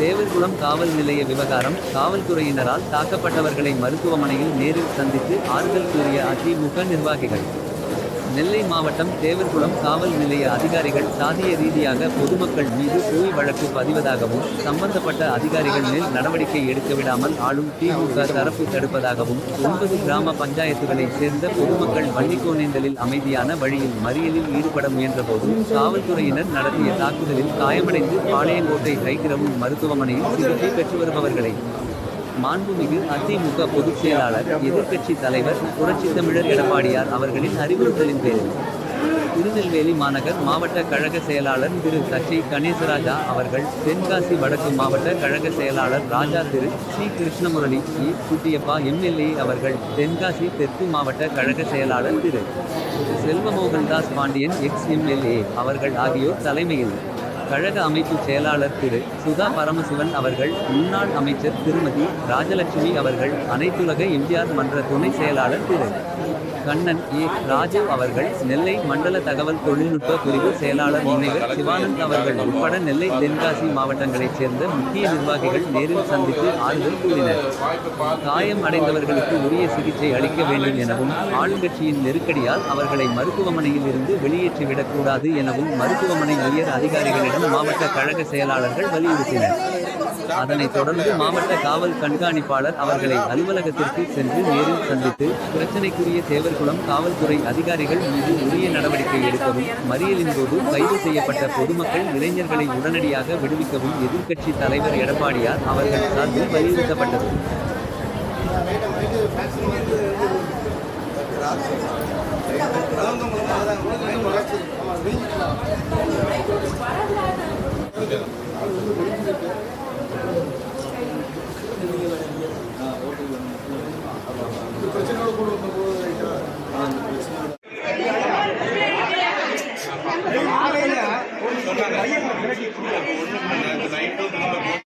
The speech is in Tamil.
தேவர்குளம் காவல் நிலைய விவகாரம் காவல்துறையினரால் தாக்கப்பட்டவர்களை மருத்துவமனையில் நேரில் சந்தித்து ஆறுதல் கூறிய அதிமுக நிர்வாகிகள். நெல்லை மாவட்டம் தேவர்குளம் காவல் நிலைய அதிகாரிகள் சாதிய ரீதியாக பொதுமக்கள் மீது போய் வழக்கு பதிவதாகவும் சம்பந்தப்பட்ட அதிகாரிகள் மேல் நடவடிக்கை எடுக்க விடாமல் ஆளும் திமுக தரப்பு தடுப்பதாகவும் ஒன்பது கிராம பஞ்சாயத்துகளைச் சேர்ந்த பொதுமக்கள் வள்ளிக்கோணேந்தலில் அமைதியான வழியில் மறியலில் ஈடுபட முயன்றபோது காவல்துறையினர் நடத்திய தாக்குதலில் காயமடைந்து பாளையங்கோட்டை கைகிரவும் மருத்துவமனையில் சிகிச்சை பெற்று வருபவர்களை மாண்புமிகு அதிமுக பொதுச் செயலாளர் எதிர்க்கட்சி தலைவர் புரட்சித் தமிழர் எடப்பாடியார் அவர்களின் அறிவுறுத்தலின் பேரில். திருநெல்வேலி மாநகர் மாவட்ட கழக செயலாளர் திரு சச்சி கணேசராஜா அவர்கள் தென்காசி வடக்கு மாவட்ட கழக செயலாளர் ராஜா திரு C Krishnamurali E Kuttiyappa MLA அவர்கள் தென்காசி தெற்கு மாவட்ட கழக செயலாளர் திரு செல்வமோகன்தாஸ் பாண்டியன் எக்ஸ் எம்எல்ஏ அவர்கள் ஆகியோர் தலைமையில் கழக அமைப்பு செயலாளர் திரு சுதா பரமசிவன் அவர்கள் முன்னாள் அமைச்சர் திருமதி ராஜலட்சுமி அவர்கள் அனைத்துலக எம்ஜிஆர் மன்ற துணை செயலாளர் திரு. கண்ணன் ஏ. ராஜு அவர்கள் நெல்லை மண்டல தகவல் தொழில்நுட்ப பிரிவு செயலாளர் முனைவர் சிவானந்த் அவர்கள் உட்பட நெல்லை தென்காசி மாவட்டங்களைச் சேர்ந்த முக்கிய நிர்வாகிகள் நேரில் சந்தித்து ஆறுதல் கூறினர். காயம் அடைந்தவர்களுக்கு உரிய சிகிச்சை அளிக்க வேண்டும் எனவும் ஆளுங்கட்சியின் நெருக்கடியால் அவர்களை மருத்துவமனையில் இருந்து வெளியேற்றிவிடக்கூடாது எனவும் மருத்துவமனை உயர் அதிகாரிகளிடம் மாவட்ட கழக செயலாளர்கள் வலியுறுத்தினர் அதனைத் தொடர்ந்து மாவட்ட காவல் கண்காணிப்பாளர் அவர்களை அலுவலகத்திற்கு சென்று நேரில் சந்தித்து பிரச்சினைக்குரிய தேவர்குளம் காவல்துறை அதிகாரிகள் மீது உரிய நடவடிக்கை எடுக்கவும் மறியலின் போது கைது செய்யப்பட்ட பொதுமக்கள் இளைஞர்களை உடனடியாக விடுவிக்கவும் எதிர்க்கட்சி தலைவர் எடப்பாடியார் அவர்கள் சார்பில் வலியுறுத்தப்பட்டது. நைட்டும் திரும்ப